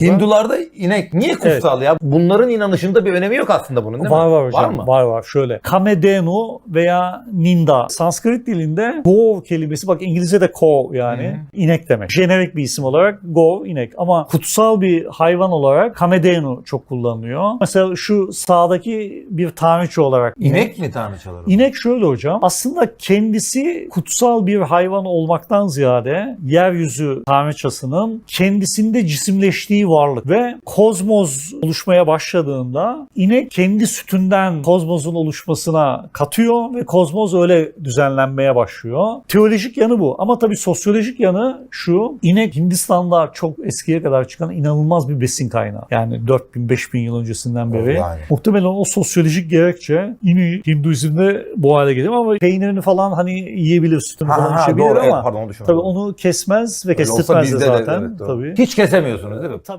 Hindularda inek niye kutsal ya? Bunların inanışında bir önemi yok aslında bunun değil var mi? var hocam. mı? Var var. Şöyle. Kamedenu veya Ninda. Sanskrit dilinde gov kelimesi bak İngilizce'de cow yani inek demek. Jenerik bir isim olarak gov inek ama kutsal bir hayvan olarak Kamedenu çok kullanılıyor. Mesela şu sağdaki bir tanrıçı olarak İnek mi tanrıçaları? İnek şöyle hocam. Aslında kendisi kutsal bir hayvan olmaktan ziyade yeryüzü tanrıçasının kendisinde cisimleştiği varlık ve kozmos oluşmaya başladığında inek kendi sütünden kozmosun oluşmasına katıyor ve kozmos öyle düzenlenmeye başlıyor. Teolojik yanı bu ama tabii sosyolojik yanı şu. İnek Hindistan'da çok eskiye kadar çıkan inanılmaz bir besin kaynağı. Yani 4000-5000 yıl öncesinden beri. Yani. Muhtemelen o sosyolojik gerekçe yine Hinduizm'de bu hale geliyor ama peynirini falan hani yiyebilir, sütünü Ha, falan ha, içebilir doğru, evet, ama pardon, onu tabii onu kesmez ve Öyle kestirtmez de bizde de, zaten. evet, doğru. tabii. Hiç kesemiyorsunuz değil mi? Tabii.